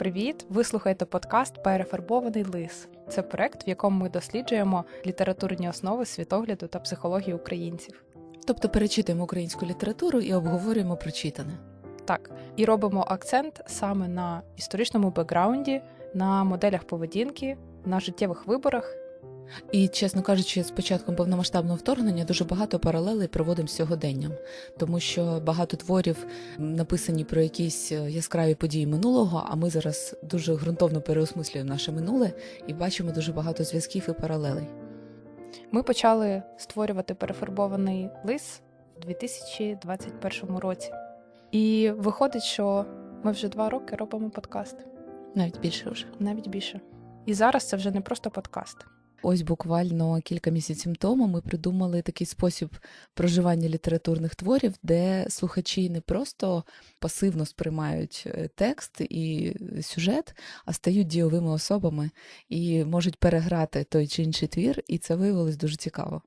Привіт! Ви слухаєте подкаст Перефарбований лис. Це проект, в якому ми досліджуємо літературні основи світогляду та психології українців. Тобто перечитуємо українську літературу і обговорюємо прочитане. Так, і робимо акцент саме на історичному бекграунді, на моделях поведінки, на життєвих виборах. І, чесно кажучи, з початком повномасштабного вторгнення дуже багато паралелей проводимо з сьогоденням, тому що багато творів написані про якісь е, яскраві події минулого. А ми зараз дуже ґрунтовно переосмислюємо наше минуле і бачимо дуже багато зв'язків і паралелей. Ми почали створювати перефарбований лис у 2021 році. І виходить, що ми вже два роки робимо подкаст, Навіть більше вже. навіть більше. І зараз це вже не просто подкаст. Ось буквально кілька місяців тому ми придумали такий спосіб проживання літературних творів, де слухачі не просто пасивно сприймають е, текст і сюжет, а стають дієвими особами і можуть переграти той чи інший твір, і це виявилось дуже цікаво.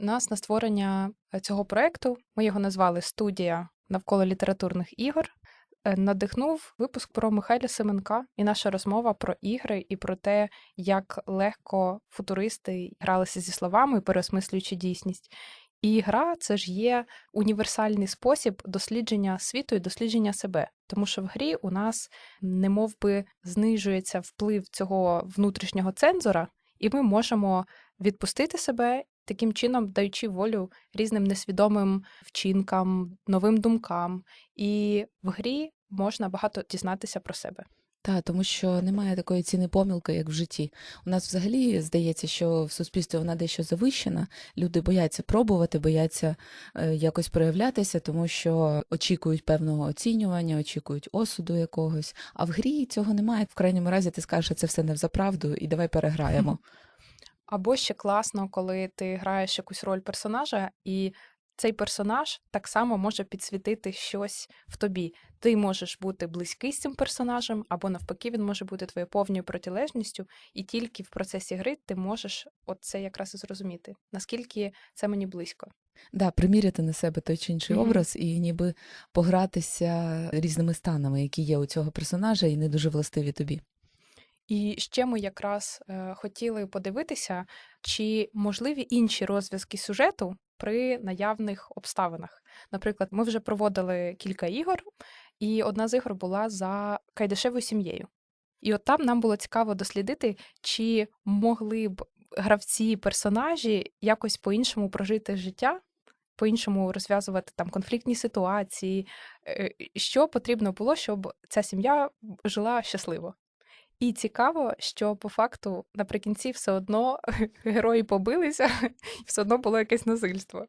Нас на створення е, цього проекту, ми його назвали Студія навколо літературних ігор. Е, Надихнув випуск про Михайля Семенка і наша розмова про ігри і про те, як легко футуристи гралися зі словами, переосмислюючи дійсність. І гра це ж є універсальний спосіб дослідження світу і дослідження себе, тому що в грі у нас немов би знижується вплив цього внутрішнього цензора, і ми можемо відпустити себе таким чином даючи волю різним несвідомим вчинкам, новим думкам. І в грі можна багато дізнатися про себе. Так, тому що немає такої ціни помилки, як в житті. У нас взагалі здається, що в суспільстві вона дещо завищена. Люди бояться пробувати, бояться е, якось проявлятися, тому що очікують певного оцінювання, очікують осуду якогось. А в грі цього немає. В крайньому разі ти скажеш, що це все не взаправду, і давай переграємо. Або ще класно, коли ти граєш якусь роль персонажа, і цей персонаж так само може підсвітити щось в тобі. Ти можеш бути близький з цим персонажем, або навпаки, він може бути твоєю повною протилежністю, і тільки в процесі гри ти можеш оце якраз і зрозуміти, наскільки це мені близько. Да, приміряти на себе той чи інший Мгм. образ і ніби погратися різними станами, які є у цього персонажа, і не дуже властиві тобі. І ще ми якраз е, хотіли подивитися, чи можливі інші розв'язки сюжету при наявних обставинах. Наприклад, ми вже проводили кілька ігор, і одна з ігор була за Кайдашевою сім'єю. І от там нам було цікаво дослідити, чи могли б гравці, персонажі якось по-іншому прожити життя, по-іншому розв'язувати там конфліктні ситуації, е, що потрібно було, щоб ця сім'я жила щасливо. І цікаво, що по факту наприкінці все одно герої побилися, і все одно було якесь насильство.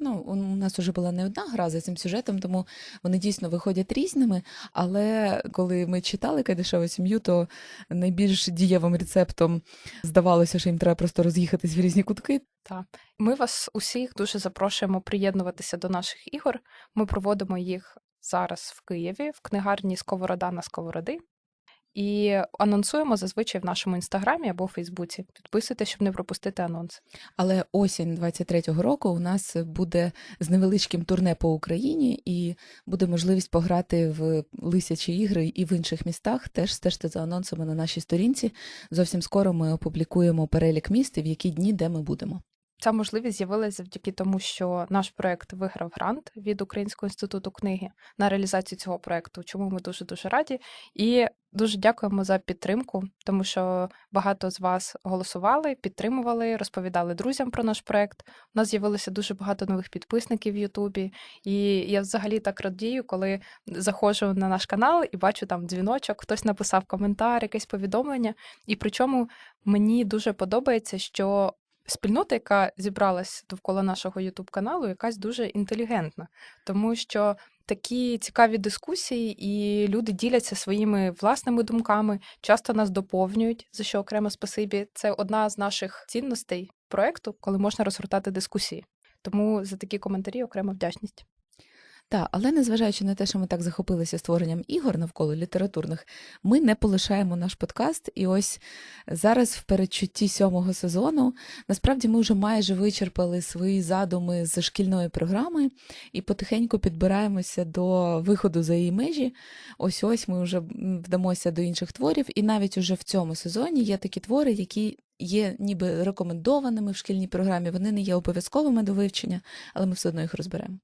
Ну, у нас вже була не одна гра за цим сюжетом, тому вони дійсно виходять різними. Але коли ми читали Кайдашеву сім'ю, то найбільш дієвим рецептом здавалося, що їм треба просто роз'їхатись в різні кутки. Та ми вас усіх дуже запрошуємо приєднуватися до наших ігор. Ми проводимо їх зараз в Києві, в книгарні Сковорода на Сковороди. І анонсуємо зазвичай в нашому інстаграмі або Фейсбуці. Підписуйтесь, щоб не пропустити анонс. Але осінь 23-го року у нас буде з невеличким турне по Україні, і буде можливість пограти в лисячі ігри і в інших містах. Теж стежте за анонсами на нашій сторінці. Зовсім скоро ми опублікуємо перелік міст в які дні, де ми будемо. Ця можливість з'явилася завдяки тому, що наш проект виграв грант від Українського інституту книги на реалізацію цього проекту, чому ми дуже дуже раді. І дуже дякуємо за підтримку, тому що багато з вас голосували, підтримували, розповідали друзям про наш проект. У нас з'явилося дуже багато нових підписників в Ютубі. І я взагалі так радію, коли заходжу на наш канал і бачу там дзвіночок, хтось написав коментар, якесь повідомлення. І причому мені дуже подобається, що спільнота, яка зібралась довкола нашого Ютуб каналу, якась дуже інтелігентна, тому що такі цікаві дискусії, і люди діляться своїми власними думками, часто нас доповнюють, за що окремо спасибі. Це одна з наших цінностей проекту, коли можна розгортати дискусії. Тому за такі коментарі окрема вдячність. Так, але незважаючи на те, що ми так захопилися створенням ігор навколо літературних, ми не полишаємо наш подкаст. І ось зараз, в передчутті сьомого сезону, насправді ми вже майже вичерпали свої задуми з шкільної програми і потихеньку підбираємося до виходу за її межі. Ось ось ми вже вдамося до інших творів, і навіть уже в цьому сезоні є такі твори, які. Є ніби рекомендованими в шкільній програмі, вони не є обов'язковими до вивчення, але ми все одно їх розберемо.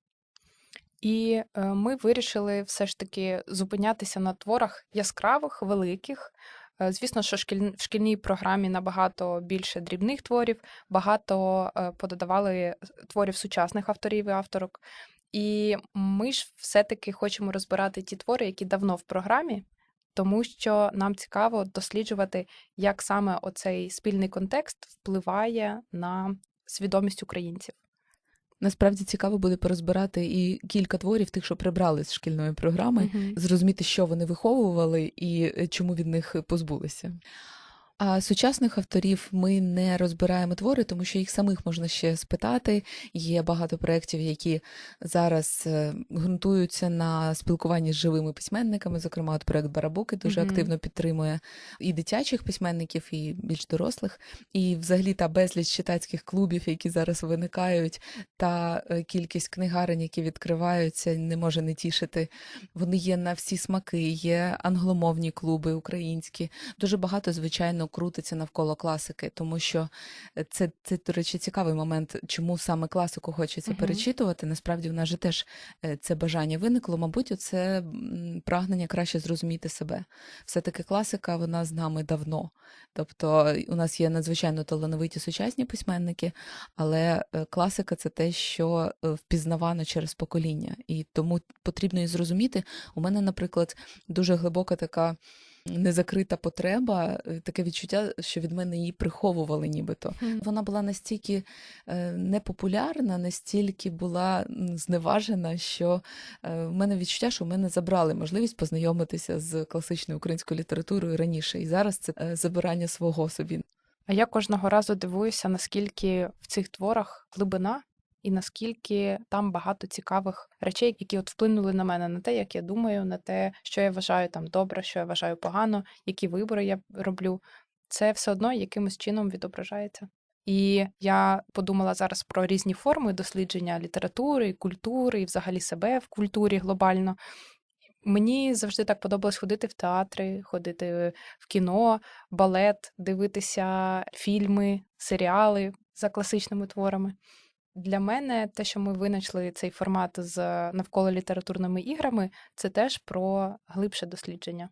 І е, ми вирішили все ж таки зупинятися на творах яскравих, великих. Е, Звісно, що в шкільній програмі набагато більше дрібних творів, багато е, пододавали творів сучасних авторів і авторок. І ми ж все-таки хочемо розбирати ті твори, які давно в програмі, тому що нам цікаво досліджувати, як саме оцей спільний контекст впливає на свідомість українців. Насправді цікаво буде порозбирати і кілька творів, тих, що прибрали з шкільної програми, Мгм. зрозуміти, що вони виховували і е, чому від них позбулися. А сучасних авторів ми не розбираємо твори, тому що їх самих можна ще спитати. Є багато проєктів, які зараз е, ґрунтуються на спілкуванні з живими письменниками. Зокрема, от проект Барабуки дуже Мгм. активно підтримує і дитячих письменників, і більш дорослих. І взагалі та безліч читацьких клубів, які зараз виникають, та е, кількість книгарень, які відкриваються, не може не тішити. Вони є на всі смаки, є англомовні клуби українські. Дуже багато, звичайно, крутиться навколо класики, тому що е, це, це до речі, цікавий момент, чому саме класику хочеться Мгм. перечитувати. Насправді в нас же теж е, це бажання виникло. Мабуть, оце м, прагнення краще зрозуміти себе. Все-таки класика, вона з нами давно. Тобто е, у нас є надзвичайно талановиті сучасні письменники, але класика це те, що впізнавано через покоління, і тому потрібно її зрозуміти. У мене, наприклад, дуже глибока така. Незакрита потреба, е, таке відчуття, що від мене її приховували, нібито. Вона була настільки е, непопулярна, настільки була зневажена, що е, в мене відчуття, що в мене забрали можливість познайомитися з класичною українською літературою раніше. І зараз це забирання свого собі. А я кожного разу дивуюся, наскільки в цих творах глибина, і наскільки там багато цікавих речей, які от вплинули на мене, на те, як я думаю, на те, що я вважаю там добре, що я вважаю погано, які вибори я роблю. Це все одно якимось чином відображається. І я подумала зараз про різні форми дослідження літератури, культури і взагалі себе в культурі глобально. Мені завжди так подобалось ходити в театри, ходити в кіно, балет, дивитися фільми, серіали за класичними творами. Для мене те, що ми винайшли цей формат з навколо літературними іграми, це теж про глибше дослідження.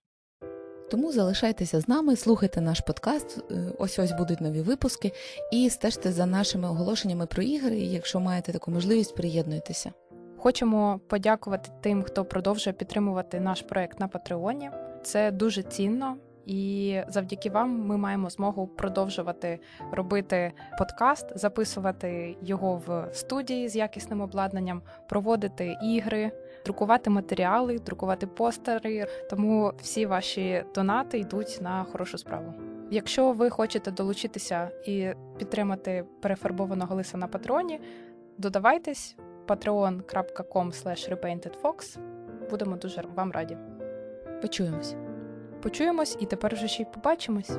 Тому залишайтеся з нами, слухайте наш подкаст. е, Ось ось будуть нові випуски, і стежте за нашими оголошеннями про ігри. І якщо маєте таку можливість, приєднуйтеся. Хочемо подякувати тим, хто продовжує підтримувати наш проект на Патреоні. Це дуже цінно, і завдяки вам ми маємо змогу продовжувати робити подкаст, записувати його в студії з якісним обладнанням, проводити ігри, друкувати матеріали, друкувати постери. Тому всі ваші донати йдуть на хорошу справу. Якщо ви хочете долучитися і підтримати перефарбованого лиса на патреоні, додавайтесь patreon.com repaintedfox. Будемо дуже вам раді. Почуємось. Почуємось і тепер вже ще й побачимось.